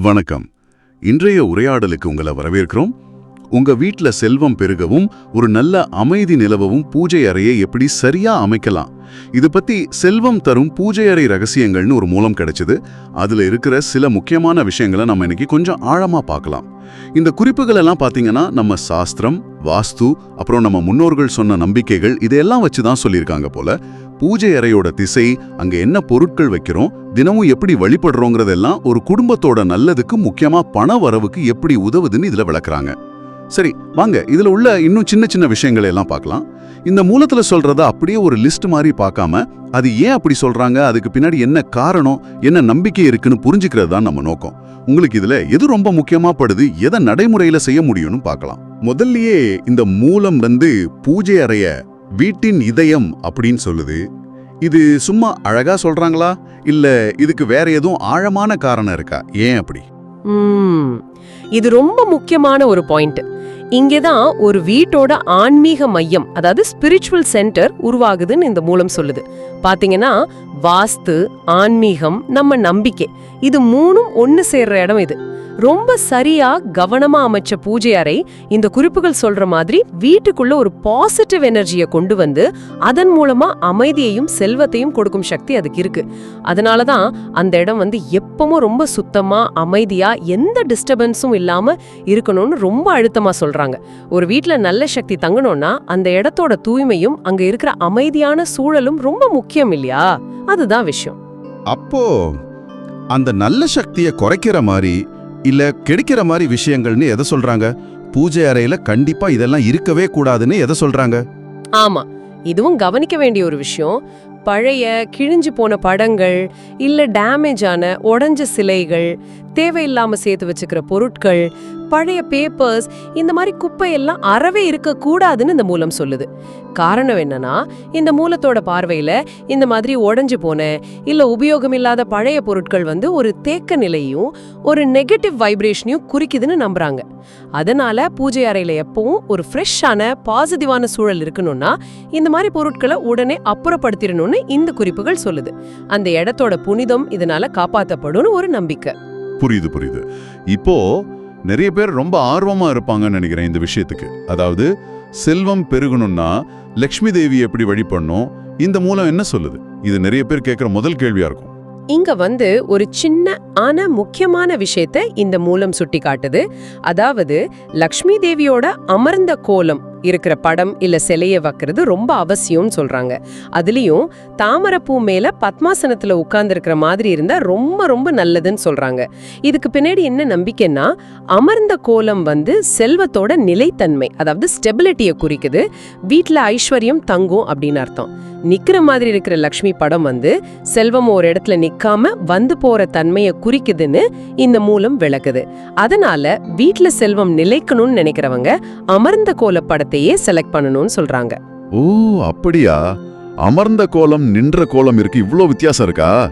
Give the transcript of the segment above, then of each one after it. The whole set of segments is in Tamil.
வணக்கம். இன்றைய உரையாடலுக்கு உங்களை வரவேற்கிறோம். உங்க வீட்ல செல்வம் பெருகவும் ஒரு நல்ல அமைதி நிலவவும் பூஜை அறையை எப்படி சரியா அமைக்கலாம்? இது பத்தி செல்வம் தரும் பூஜை அறை ரகசியங்கள்னு ஒரு மூலம் கிடைச்சது. அதுல இருக்கிற சில முக்கியமான விஷயங்களை நம்ம இன்னைக்கு கொஞ்சம் ஆழமா பார்க்கலாம். இந்த குறிப்புகள் எல்லாம் பாத்தீங்கன்னா நம்ம சாஸ்திரம் வாஸ்து அப்புறம் நம்ம முன்னோர்கள் சொன்ன நம்பிக்கைகள் இதையெல்லாம் வச்சு தான் சொல்லியிருக்காங்க போல. பூஜை அறையோட திசை அங்க என்ன பொருட்கள் வைக்கிறோம் தினமும் எப்படி வழிபடுறோங்கிறதெல்லாம் ஒரு குடும்பத்தோட நல்லதுக்கு முக்கியமா பண வரவுக்கு எப்படி உதவுதுன்னு இதுல விளக்குறாங்க. சரி வாங்க இதுல உள்ள இன்னும் சின்ன சின்ன விஷயங்களை எல்லாம் பார்க்கலாம். இந்த மூலத்துல சொல்றத அப்படியே ஒரு லிஸ்ட் மாதிரி பார்க்காம அது ஏன் அப்படி சொல்றாங்க அதுக்கு பின்னாடி என்ன காரணம் என்ன நம்பிக்கை இருக்குன்னு புரிஞ்சுக்கிறது தான் நம்ம நோக்கம். உங்களுக்கு இதுல எது ரொம்ப முக்கியமா படுது எதை நடைமுறையில செய்ய முடியும்னு பார்க்கலாம். முதல்லயே இந்த மூலம் வந்து பூஜை அறைய வீட்டின் இதயம் அப்படின்னு சொல்லுது. இது சும்மா அழகா சொல்றாங்களா? இல்ல இதுக்கு வேற எதுவும் ஆழமான காரணம் இருக்கா? ஏன் அப்படி? இது ரொம்ப முக்கியமான ஒரு பாயிண்ட். இங்கதான் ஒரு வீட்டோட ஆன்மீக மையம் அதாவது ஸ்பிரிச்சுவல் சென்டர் உருவாகுதுன்னு இந்த மூலம் சொல்லுது. பாத்தீங்கன்னா வாஸ்து ஆன்மீகம் நம்ம நம்பிக்கை இது மூணும் ஒன்னு சேர்ற இடம் இது. ரொம்ப சரியா கவனமா அமைச்ச பூஜை அறை இந்த குறிப்புகள் சொல்ற மாதிரி வீட்டுக்குள்ள ஒரு பாசிட்டிவ் எனர்ஜியை கொண்டு வந்து அதன் மூலமா அமைதியையும் செல்வத்தையும் கொடுக்கும் சக்தி அதுக்கு இருக்கு. அதனால தான் அந்த இடம் வந்து எப்பவும் ரொம்ப சுத்தமா அமைதியா எந்த டிஸ்டர்பன்ஸும் இல்லாம இருக்கணும்னு ரொம்ப அழுத்தமா சொல்றாங்க. ஒரு வீட்ல நல்ல சக்தி தங்கணும்னா அந்த இடத்தோட தூய்மையும் அங்க இருக்கிற அமைதியான சூழலும் ரொம்ப முக்கியம் இல்லையா? அதுதான் விஷயம். அப்போ அந்த நல்ல சக்தியை குறைக்கிற மாதிரி இல்ல கெடுக்கிற மாதிரி விஷயங்கள்னு எதை சொல்றாங்க? பூஜை அறையில கண்டிப்பா இதெல்லாம் இருக்கவே கூடாதுன்னு எதை சொல்றாங்க? ஆமா. இதுவும் கவனிக்க வேண்டிய ஒரு விஷயம். பழைய கிழிஞ்சு போன படங்கள் இல்ல டேமேஜ் ஆன உடைஞ்ச சிலைகள் தேவையில்லாம சேர்த்து வச்சுக்கிற பொருட்கள் பழைய பேப்பர்ஸ் இந்த மாதிரி குப்பையெல்லாம் அறவே இருக்கக்கூடாதுன்னு இந்த மூலம் சொல்லுது. காரணம் என்னன்னா இந்த மூலத்தோட பார்வையில இந்த மாதிரி உடஞ்சு போன இல்ல உபயோகமில்லாத பழைய பொருட்கள் வந்து ஒரு தேக்க நிலையும் ஒரு நெகட்டிவ் வைப்ரேஷனையும் குறிக்குதுன்னு நம்புறாங்க. அதனால பூஜை அறையில எப்பவும் ஒரு ஃப்ரெஷ்ஷான பாசிட்டிவான சூழல் இருக்கணும்னா இந்த மாதிரி பொருட்களை உடனே அப்புறப்படுத்திடணும்னு இந்த குறிப்புகள் சொல்லுது. அந்த இடத்தோட புனிதம் இதனால காப்பாற்றப்படும் ஒரு நம்பிக்கை. புரியுது புரியுது. இப்போ நிறைய பேர் ரொம்ப ஆர்வமா இருப்பாங்கன்னு நினைக்கிறேன் இந்த விஷயத்துக்கு. அதாவது செல்வம் பெருகணும்னா லக்ஷ்மி தேவி எப்படி வழிபடணும்? இந்த மூலம் என்ன சொல்லுது? இது நிறைய பேர் கேட்குற முதல் கேள்வியா இருக்கும். இங்க வந்து ஒரு சின்ன ஆனா முக்கியமான விஷயத்த இந்த மூலம் சுட்டி காட்டுது. அதாவது லக்ஷ்மி தேவியோட அமர்ந்த கோலம் இருக்கிற படம் இல்ல சிலையை வைக்கிறது ரொம்ப அவசியம்னு சொல்றாங்க. அதுலயும் தாமரப்பூ மேல பத்மாசனத்துல உட்கார்ந்துருக்கிற மாதிரி இருந்தா ரொம்ப ரொம்ப நல்லதுன்னு சொல்றாங்க. இதுக்கு பின்னாடி என்ன நம்பிக்கைன்னா அமர்ந்த கோலம் வந்து செல்வத்தோட நிலைத்தன்மை அதாவது ஸ்டெபிலிட்டியை குறிக்குது. வீட்டில் ஐஸ்வர்யம் தங்கும் அப்படின்னு அர்த்தம். நிக்கிற மாதிரி இருக்கிற லக்ஷ்மி படம் வந்து செல்வம் ஒரு இடத்துல நிக்காம வந்து போற தன்மையை குறிக்குதுன்னு இந்த மூலம் விளக்குது. அதனால வீட்டுல செல்வம் நிலைக்கணும்னு நினைக்கிறவங்க அமர்ந்த கோல படத்தையே செலக்ட் பண்ணணும்னு சொல்றாங்க. ஓ அப்படியா? அமர்ந்த கோலம் நின்ற கோலம் இருக்கு இவ்வளோ வித்தியாசம் இருக்கா?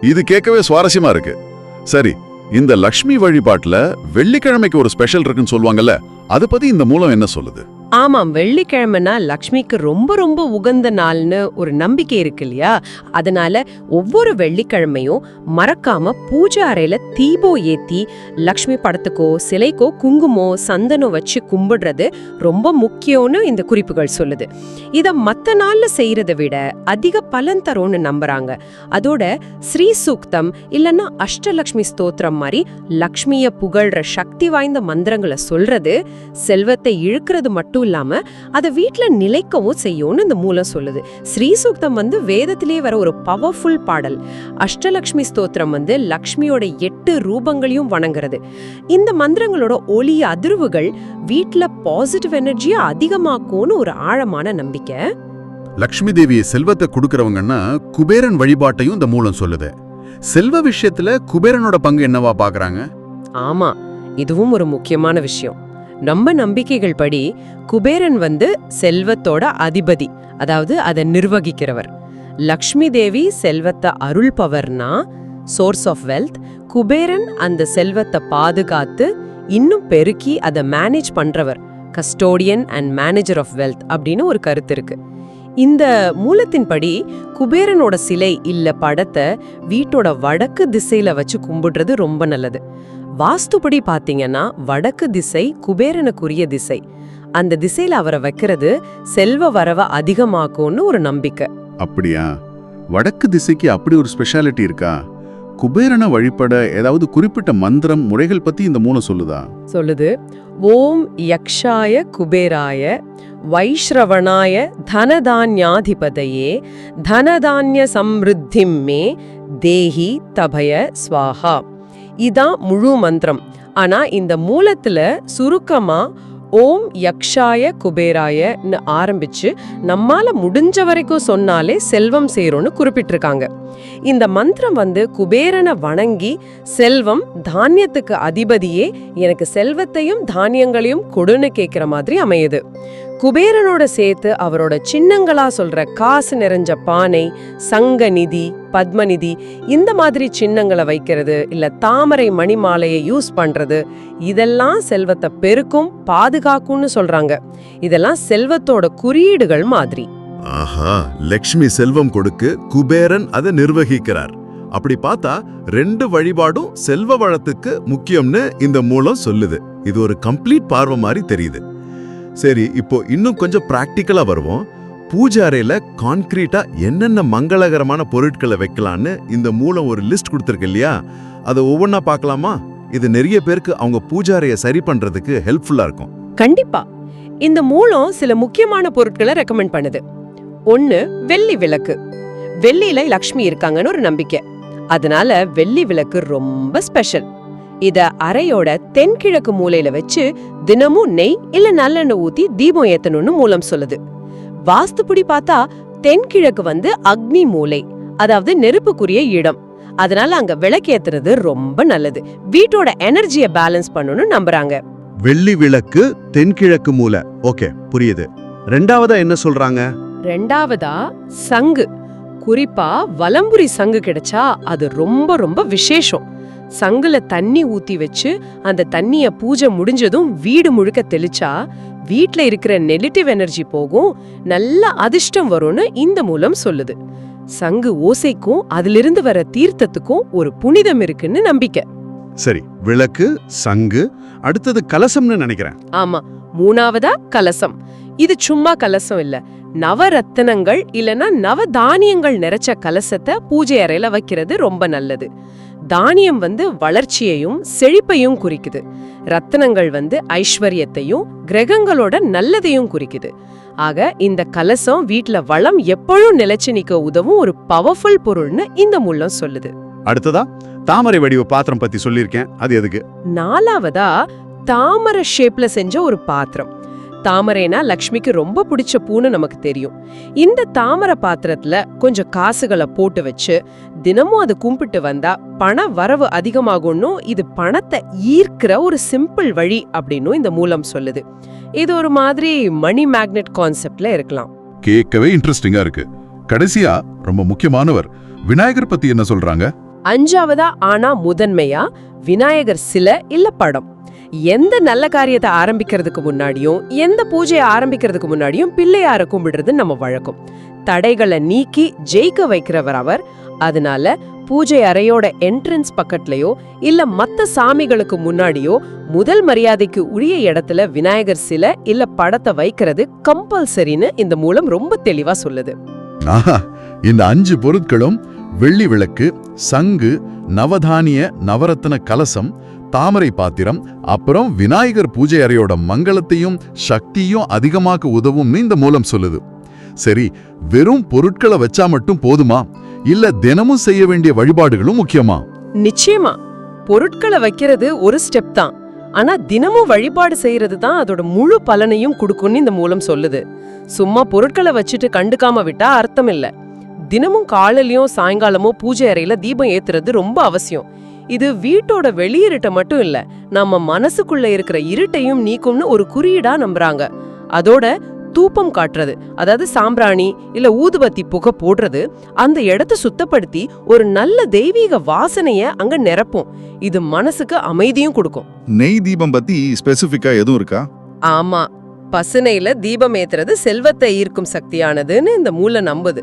இது கேட்கவே சுவாரஸ்யமா இருக்கு. சரி இந்த லக்ஷ்மி வழிபாட்டுல வெள்ளிக்கிழமைக்கு ஒரு ஸ்பெஷல் இருக்குன்னு சொல்லுவாங்கல்ல அதை பத்தி இந்த மூலம் என்ன சொல்லுது? ஆமாம் வெள்ளிக்கிழமைனா லக்ஷ்மிக்கு ரொம்ப ரொம்ப உகந்த நாள்னு ஒரு நம்பிக்கை இருக்கு இல்லையா? அதனால ஒவ்வொரு வெள்ளிக்கிழமையும் மறக்காம பூஜை அறையில தீபம் ஏத்தி லக்ஷ்மி படத்துக்கோ சிலைக்கோ குங்குமோ சந்தனம் வச்சு கும்பிடுறது ரொம்ப முக்கியம்னு இந்த குறிப்புகள் சொல்லுது. இதை மத்த நாள்ல செய்யறதை விட அதிக பலன் தரும்னு நம்புறாங்க. அதோட ஸ்ரீ சூக்தம் இல்லைன்னா அஷ்டலக்ஷ்மி ஸ்தோத்திரம் மாதிரி லக்ஷ்மிய புகழ்ற சக்தி வாய்ந்த மந்திரங்களை சொல்றது செல்வத்தை இழுக்கிறது மட்டும் இல்லாம அதை வீட்ல நிலைக்கவும் செய்யும்னு இந்த மூலம் சொல்லுது. ஸ்ரீ சூக்தம் வந்து வேதத்திலே வர ஒரு பவர்ஃபுல் பாடல். அஷ்டலக்ஷ்மி ஸ்தோத்திரம் வந்து லக்ஷ்மியோட எட்டு ரூபங்களையும் வணங்குறது. இந்த மந்திரங்களோட ஒளி அதிர்வுகள் வீட்ல பாசிட்டிவ் எனர்ஜியை அதிகமாக்கும்னு ஒரு ஆழமான நம்பிக்கை. லக்ஷ்மி தேவி செல்வத்தை கொடுக்கறவங்கன்னா குபேரன் வழிபாட்டையும் இந்த மூலம் சொல்லுது. செல்வ விஷயத்துல குபேரனோட பங்கு என்னவா பாக்குறாங்க? ஆமா இதுவும் ஒரு முக்கியமான விஷயம். நம்ம நம்பிக்கைகள் படி குபேரன் வந்து செல்வத்தோட அதிபதி அதாவது அதை நிர்வகிக்கிறவர். லக்ஷ்மி தேவி செல்வத்தை அருள்பவர்னா சோர்ஸ் ஆஃப் வெல்த் குபேரன் அந்த செல்வத்தை பாதுகாத்து இன்னும் பெருக்கி அதை மேனேஜ் பண்றவர். Custodian and manager of wealth அப்படின்னு ஒரு கருத்து இருக்கு. இந்த மூலத்தின்படி குபேரனோட சிலை இல்ல படத்தை வீட்டோட வடக்கு திசையில வச்சு கும்பிடுறது ரொம்ப நல்லது. வாஸ்துப்படி பாத்தீங்கன்னா வடக்கு திசை குபேரனுக்குரிய திசை. அந்த திசையில அவரை வைக்கிறது செல்வ வரவ அதிகமாக்கும்னு ஒரு நம்பிக்கை. அப்படியா? வடக்கு திசைக்கு அப்படி ஒரு ஸ்பெஷாலிட்டி இருக்கா? குபேரனை வழிபட ஏதாவது குறிப்பிட்ட மந்திரம் முறைகள் பத்தி இந்த மூலம் சொல்லுதா? சொல்லுது. ஓம் யக்ஷாய குபேராய வைஷ்ரவணாய தனதான்யாதிபதையே தனதான்ய சம்ருத்திம் மே தேஹி தபய ஸ்வாஹா. இதான் முழு மந்திரம். ஆனா இந்த மூலத்துல சுருக்கமா ஓம் யக்ஷாய குபேராயன்னு ஆரம்பிச்சு நம்மால முடிஞ்ச வரைக்கும் சொன்னாலே செல்வம் சேரும்னு குறிப்பிட்டிருக்காங்க. இந்த மந்திரம் வந்து குபேரனை வணங்கி செல்வம் தானியத்துக்கு அதிபதியே எனக்கு செல்வத்தையும் தானியங்களையும் கொடுன்னு கேட்கிற மாதிரி அமையுது. குபேரனோட சேர்த்து அவரோட சின்னங்களா சொல்ற காசு நிறைஞ்ச பானை சங்க நிதி பத்மநிதி இந்த மாதிரி சின்னங்களை வைக்கிறது இல்ல தாமரை மணி மாலையை யூஸ் பண்றது இதெல்லாம் செல்வத்தை பெருக்கும் பாதுகாக்கும்னு சொல்றாங்க. இதெல்லாம் செல்வத்தோட குறியீடுகள் மாதிரி. ஆஹா லக்ஷ்மி செல்வம் கொடுக்கு குபேரன் அதை நிர்வகிக்கிறார். அப்படி பார்த்தா ரெண்டு வழிபாடும் செல்வ வளத்துக்கு முக்கியம்னு இந்த மூலம் சொல்லுது. இது ஒரு கம்ப்ளீட் பார்வை மாதிரி தெரியுது. சரி இப்போ இன்னும் கொஞ்சம் ப்ராக்டிக்கலாக வருவோம். பூஜை அறையில கான்கிரீட்டா என்னென்ன மங்களகரமான பொருட்களை வைக்கலான்னு இந்த மூலம் ஒரு லிஸ்ட் கொடுத்துருக்கு இல்லையா? அதை ஒவ்வொன்றா பார்க்கலாமா? இது நிறைய பேருக்கு அவங்க பூஜாரையை சரி பண்றதுக்கு ஹெல்ப்ஃபுல்லா இருக்கும். கண்டிப்பா. இந்த மூலம் சில முக்கியமான பொருட்களை ரெக்கமெண்ட் பண்ணுது. ஒன்னு வெள்ளி விளக்கு. வெள்ளியில லக்ஷ்மி இருக்காங்கன்னு ஒரு நம்பிக்கை. அதனால வெள்ளி விளக்கு ரொம்ப ஸ்பெஷல் இத அறையோட தென்கிழக்கு மூலையில வச்சு தினமும் நெய் இல்ல நல்லெண்ணெய் ஊத்தி தீபம் ஏத்தணும்னு மூலம் சொல்லுது. வாஸ்துப்படி பார்த்தா தென்கிழக்கு வந்து அக்னி மூலை அதாவது நெருப்புக்குரிய இடம். அதனால அங்க விளக்கேத்துறது ரொம்ப நல்லது. வீட்டோட எனர்ஜியை பேலன்ஸ் பண்ணணும்னு நம்புறாங்க. வெள்ளி விளக்கு தென்கிழக்கு மூலை. ஓகே புரியுது. ரெண்டாவதா என்ன சொல்றாங்க? ரெண்டாவதா சங்கு. குறிப்பா வலம்புரி சங்கு கிடைச்சா அது ரொம்ப ரொம்ப விசேஷம். சங்குல தண்ணி ஊத்தி வச்சு அந்த தண்ணிய பூஜை முடிஞ்சதும் வீடு முழுக்க தெளிச்சா வீட்ல இருக்கிற நெகட்டிவ் எனர்ஜி போகும் நல்ல அதிர்ஷ்டம் வரும்னு இந்த மூலம் சொல்லுது. சங்கு ஓசைக்கும் அதிலிருந்து வர தீர்த்தத்துக்கும் ஒரு புனிதம் இருக்குன்னு நம்பிக்கை. சரி விளக்கு சங்கு அடுத்தது கலசம்னு நினைக்கிறேன். ஆமா மூணாவதா கலசம். இது சும்மா கலசம் இல்ல நவரத்தினங்கள் இல்லனா நவ தானியங்கள் நிறைச்ச கலசத்தை பூஜை அறையில வைக்கிறது ரொம்ப நல்லது. தானியம் வந்து வளர்ச்சியையும் செழிப்பையும் குறிக்குது. ரத்தினங்கள் வந்து ஐஸ்வர்யத்தையும் கிரகங்களோட நல்லதையும் குறிக்குது. ஆக இந்த கலசம் வீட்ல வளம் எப்பழும் நிலைச்சு நிக்க உதவும் ஒரு பவர்ஃபுல் பொருள்னு இந்த மூலம் சொல்லுது. அடுத்ததா தாமரை வடிவ பாத்திரம் பத்தி சொல்லியிருக்கேன். அது எதுக்கு? நாலாவதா தாமரை ஷேப்ல செஞ்ச ஒரு பாத்திரம். தாமரைனா லக்ஷ்மிக்கு ரொம்ப பிடிச்ச பூன்னு நமக்கு தெரியும். இந்த தாமரை பாத்திரத்துல கொஞ்சம் காசுகளை போட்டு வச்சு தினமும் அது கும்பிட்டு வந்தா பண வரவு அதிகமாகும்னும் இது பணத்தை ஈர்க்கிற ஒரு சிம்பிள் வழி அப்படின்னும் இந்த மூலம் சொல்லுது. இது ஒரு மாதிரி மணி மேக்னெட் கான்செப்ட்ல இருக்கலாம். கேட்கவே இன்ட்ரெஸ்டிங்கா இருக்கு. கடைசியா ரொம்ப முக்கியமானவர் விநாயகர் பத்தி என்ன சொல்றாங்க? அஞ்சாவதா ஆனா முதன்மையா விநாயகர் சிலை இல்ல படம்? எந்த நல்ல காரியத்தை ஆரம்பிக்கிறதுக்கு முன்னாடியும் எந்த பூஜையை ஆரம்பிக்கிறதுக்கு முன்னாடியும் பிள்ளையார கும்பிடுறது நம்ம வழக்கம். தடைகளை நீக்கி ஜெயிக்க வைக்கிறவர் அவர். அதனால பூஜை அறையோட என்ட்ரன்ஸ் பக்கத்துலயோ இல்ல மத்த சாமிகளுக்கு முன்னாடியோ முதல் மரியாதைக்கு உரிய இடத்துல விநாயகர் சிலை இல்ல படத்தை வைக்கிறது கம்பல்சரின்னு இந்த மூலம் ரொம்ப தெளிவா சொல்லுது. ஆஹா இந்த அஞ்சு பொருட்களும் வெள்ளி விளக்கு சங்கு நவதானிய நவரத்ன கலசம் தாமரை பாத்திரம் அப்புறம் விநாயகர் பூஜை அறையோட மங்களத்தையும் சக்தியும் அதிகமாக்க உதவும்னு இந்த மூலம் சொல்லுது. சரி வெறும் பொருட்களை வச்சா மட்டும் போதுமா? இல்ல தினமும் செய்ய வேண்டிய வழிபாடுகளும் முக்கியமா? நிச்சயமா. பொருட்களை வைக்கிறது ஒரு ஸ்டெப் தான். ஆனா தினமும் வழிபாடு செய்யறது தான் அதோட முழு பலனையும் கொடுக்கும்னு இந்த மூலம் சொல்லுது. சும்மா பொருட்களை வச்சுட்டு கண்டுக்காம விட்டா அர்த்தம் இல்ல. தினமும் காலையிலயும் சாயங்காலமும் பூஜை அறையில தீபம் ஏத்துறது ரொம்ப அவசியம். இது வீட்டோட வெளியிருட்டை மட்டும் இல்ல நம்ம மனசுக்குள்ள இருக்கிற இருட்டையும் நீக்கும்னு ஒரு குறியீடா நம்புறாங்க. அதோட தூப்பம் காட்டுறது அதாவது சாம்பிராணி இல்ல ஊதுபத்தி புகை போடுறது அந்த இடத்த சுத்தப்படுத்தி ஒரு நல்ல தெய்வீக வாசனைய அங்க நிரப்பும். இது மனசுக்கு அமைதியும் கொடுக்கும். நெய் தீபம் பத்தி ஸ்பெசிஃபிக்கா எதுவும் இருக்கா? ஆமா பசுனையில தீபம் ஏத்துறது செல்வத்தை ஈர்க்கும் சக்தியானதுன்னு இந்த மூல நம்புது.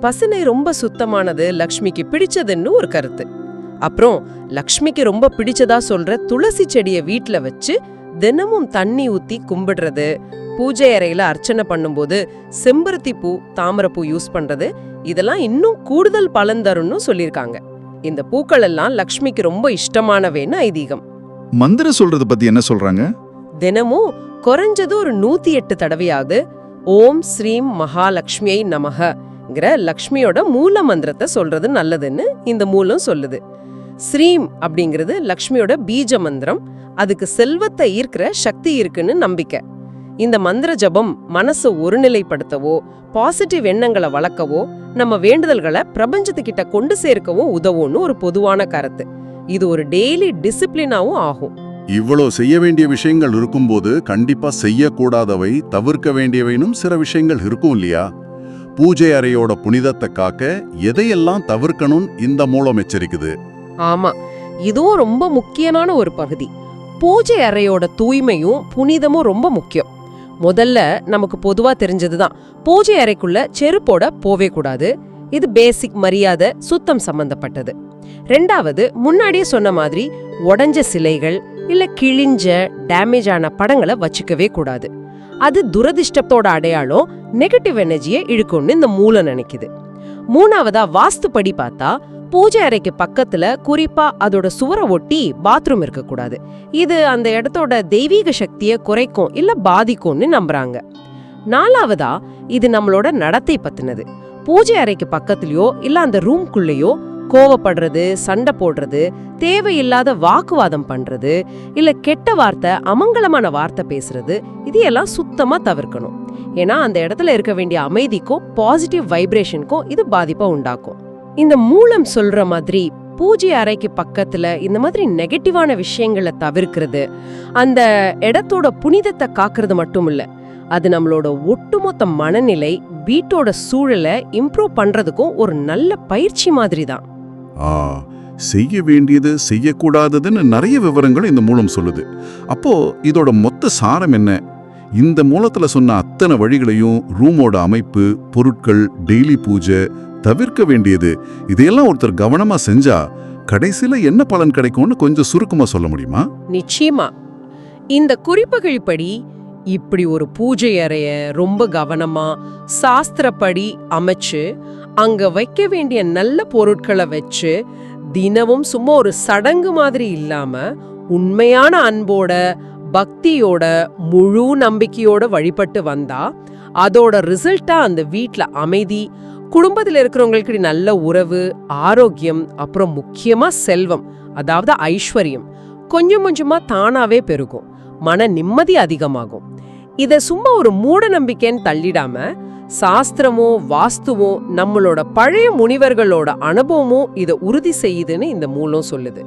பசுனை ரொம்ப சுத்தமானது லக்ஷ்மிக்கு பிடிச்சதுன்னு ஒரு கருத்து. அப்புறம் லக்ஷ்மிக்கு ரொம்ப பிடிச்சதா சொல்ற துளசி செடிய வீட்ல வச்சு தினமும் தண்ணி ஊத்தி கும்பிடுறது. பூஜை அறையில அர்ச்சனை பண்ணும்போது செம்பருத்தி பூ தாமரைப்பூ யூஸ் பண்றது. இதெல்லாம் இன்னும் கூடுதல் பலன் தரும்னு சொல்லியிருக்காங்க. இந்த பூக்கள் எல்லாம் லக்ஷ்மிக்கு ரொம்ப இஷ்டமானவேன்னு ஐதீகம். மந்திர சொல்றத பத்தி என்ன சொல்றாங்க? தினமும் குறைஞ்சது ஒரு நூத்தி எட்டு தடவையாவது ஓம் ஸ்ரீம் மகாலட்சுமியை நமகங்கிற லக்ஷ்மியோட மூல மந்திரத்தை சொல்றது நல்லதுன்னு இந்த மூலம் சொல்லுது. ஸ்ரீம் அப்படிங்கிறது லக்ஷ்மியோட பீஜ மந்திரம். அதுக்கு செல்வத்தை ஈர்க்கிற சக்தி இருக்குன்னு நம்பிக்கை. இந்த மந்திர ஜபம் மனசை ஒருநிலைப்படுத்தவோ பாசிட்டிவ் எண்ணங்களை வளர்க்கவோ நம்ம வேண்டுதல்களை பிரபஞ்சத்துக்கிட்ட கொண்டு சேர்க்கவோ உதவும்னு ஒரு பொதுவான கருத்து. இது ஒரு டெய்லி டிசிப்ளினாவும் ஆகும். இவ்வளோ செய்ய வேண்டிய விஷயங்கள் இருக்கும்போது கண்டிப்பா செய்யக்கூடாதவை தவிர்க்க வேண்டியவைனும் சில விஷயங்கள் இருக்கும் இல்லையா? பூஜை அறையோட புனிதத்தை காக்க எதையெல்லாம் தவிர்க்கணும்னு இந்த மூலம் எச்சரிக்குது? ஆமா. இதுவும் ரொம்ப முக்கியமான ஒரு பகுதி. பூஜை அறையோட தூய்மையும் புனிதமும் ரொம்ப முக்கியம். முதல்ல நமக்கு பொதுவா தெரிஞ்சதுதான். பூஜை அறைக்குள்ள செருப்போட போவே கூடாது. இது பேசிக் மரியாதை சுத்தம் சம்பந்தப்பட்டது. ரெண்டாவது முன்னாடியே சொன்ன மாதிரி உடஞ்ச சிலைகள் இல்ல கிழிஞ்ச டேமேஜ் ஆன படங்களை வச்சுக்கவே கூடாது. அது துரதிர்ஷ்டத்தோட அடையாளம் நெகட்டிவ் எனர்ஜியை இழுக்கும்னு இந்த மூலம் நினைக்குது. மூணாவதா வாஸ்துப்படி பார்த்தா பூஜை அறைக்கு பக்கத்துல குறிப்பா அதோட சுவரை ஒட்டி பாத்ரூம் இருக்கக்கூடாது. இது அந்த இடத்தோட தெய்வீக சக்தியை குறைக்கும் இல்ல பாதிக்கும்னு நம்புறாங்க. நாலாவதா இது நம்மளோட நடத்தை பத்தினது. பூஜை அறைக்கு பக்கத்துலயோ இல்ல அந்த ரூம்குள்ளேயோ கோவப்படுறது சண்டை போடுறது தேவையில்லாத வாக்குவாதம் பண்றது இல்ல கெட்ட வார்த்தை அமங்கலமான வார்த்தை பேசுறது இது எல்லாம் சுத்தமா தவிர்க்கணும். ஏன்னா அந்த இடத்துல இருக்க வேண்டிய அமைதிக்கும் பாசிட்டிவ் வைப்ரேஷனுக்கும் இது பாதிப்பை உண்டாக்கும். இந்த மூலம் சொல்ற மாதிரி பூஜை அறைக்கு பக்கத்துல இந்த மாதிரி நெகட்டிவான விஷயங்களை தவிர்க்கிறது. அந்த இடத்தோட புனிதத்தை காக்கிறது மட்டும் இல்ல அது நம்மளோட ஒட்டுமொத்த மனநிலை வீட்டோட சூழலை இம்ப்ரூவ் பண்றதுக்கும் ஒரு நல்ல பயிற்சி மாதிரி தான். ஆ செய்ய வேண்டியது செய்யக்கூடாததுன்னு நிறைய விவரங்கள் இந்த மூலம் சொல்லுது. அப்போ இதோட மொத்த சாரம் என்ன? இந்த மூலத்தில் சொன்ன அத்தனை வழிகளையும் ரூமோட அமைப்பு பொருட்கள் டெய்லி பூஜை தவிர்க்க வேண்டியது. இதையெல்லாம் ஒருத்தர் கவனமா செஞ்சா கடைசியில என்ன பலன் கிடைக்கும்னு கொஞ்சம் சுருக்கமா சொல்ல முடியுமா? நிச்சயமா. இந்த குறிப்புகள் படி இப்படி ஒரு பூஜை அறைய ரொம்ப கவனமா சாஸ்திரப்படி அமைச்சு அங்க வைக்க வேண்டிய நல்ல பொருட்களை வச்சு தினமும் சும்மா ஒரு சடங்கு மாதிரி இல்லாம உண்மையான அன்போட பக்தியோட முழு நம்பிக்கையோட வழிபட்டு வந்தா அதோட ரிசல்ட்டா அந்த வீட்டில் அமைதி குடும்பத்துல இருக்கிறவங்களுக்கு நல்ல உறவு ஆரோக்கியம் அப்புறம் முக்கியமா செல்வம் அதாவது ஐஸ்வர்யம் கொஞ்சம் கொஞ்சமா தானாவே பெருகும் மன நிம்மதி அதிகமாகும். இதை சும்மா ஒரு மூட நம்பிக்கைன்னு தள்ளிடாம சாஸ்திரமோ வாஸ்துவோ நம்மளோட பழைய முனிவர்களோட அனுபவமும் இதை உறுதி செய்யுதுன்னு இந்த மூலம் சொல்லுது.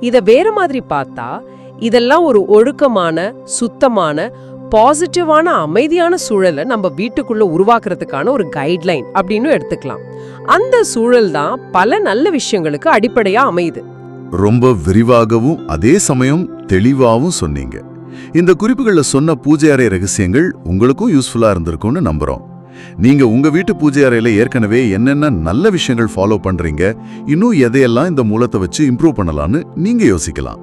இத வேற மாதிரி பார்த்தா இதெல்லாம் ஒரு ஒழுக்கமான சுத்தமான பாசிட்டிவான அமைதியான சூழலை நம்ம வீட்டுக்குள்ள உருவாக்குறதுக்கான ஒரு கைட்லைன் அப்படின்னு எடுத்துக்கலாம். அந்த சூழல் தான் பல நல்ல விஷயங்களுக்கு அடிப்படையா அமையுது. ரொம்ப விரிவாகவும் அதே சமயம் தெளிவாகவும் சொன்னீங்க. இந்த குறிப்புகளில் சொன்ன பூஜை அறை ரகசியங்கள் உங்களுக்கும் யூஸ்ஃபுல்லாக இருந்திருக்கும்னு நம்புறோம். நீங்கள் உங்கள் வீட்டு பூஜை அறையில் ஏற்கனவே என்னென்ன நல்ல விஷயங்கள் ஃபாலோ பண்றீங்க இன்னும் எதையெல்லாம் இந்த மூலத்தை வச்சு இம்ப்ரூவ் பண்ணலாம்னு நீங்க யோசிக்கலாம்.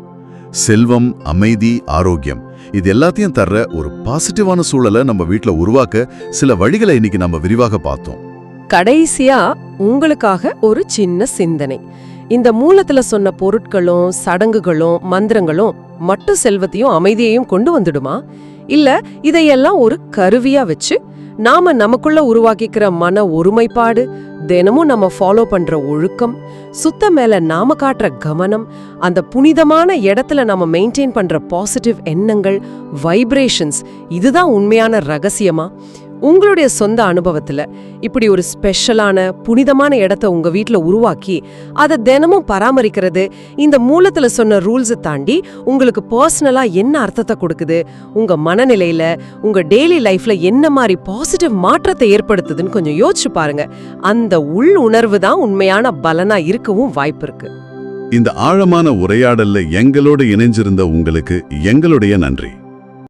செல்வம் அமைதி ஆரோக்கியம். இது எல்லாத்தையும் தர்ற ஒரு பாசிட்டிவான சூழலை நம்ம வீட்டில் உருவாக்க சில வழிகளை இன்னைக்கு நம்ம விரிவாக பார்த்தோம். கடைசியா உங்களுக்காக ஒரு சின்ன சிந்தனை. இந்த மூலத்துல சொன்ன பொருட்களும் சடங்குகளும் மந்திரங்களும் மட்டு செல்வத்தையும் அமைதியையும் கொண்டு வந்துடுமா? இல்ல இதையெல்லாம் ஒரு கருவியா வச்சு நாம நமக்குள்ள உருவாக்கிக்கிற மன ஒருமைப்பாடு தினமும் நம்ம ஃபாலோ பண்ற ஒழுக்கம் சுத்த மேல நாம காட்டுற கவனம் அந்த புனிதமான இடத்துல நம்ம மெயின்டைன் பண்ற பாசிட்டிவ் எண்ணங்கள் வைப்ரேஷன்ஸ் இதுதான் உண்மையான ரகசியமா? உங்களுடைய சொந்த அனுபவத்துல இப்படி ஒரு ஸ்பெஷலான புனிதமான இடத்த உங்க வீட்டில் உருவாக்கி அதை தினமும் பராமரிக்கிறது இந்த மூலத்துல சொன்ன ரூல்ஸை தாண்டி உங்களுக்கு பர்சனலாக என்ன அர்த்தத்தை கொடுக்குது உங்க மனநிலையில உங்க டெய்லி லைஃப்ல என்ன மாதிரி பாசிட்டிவ் மாற்றத்தை ஏற்படுத்துதுன்னு கொஞ்சம் யோசிச்சு பாருங்க. அந்த உள் உணர்வு தான் உண்மையான பலனா இருக்கவும் வாய்ப்பு இருக்கு. இந்த ஆழமான உரையாடல்ல எங்களோடு இணைஞ்சிருந்த உங்களுக்கு எங்களுடைய நன்றி.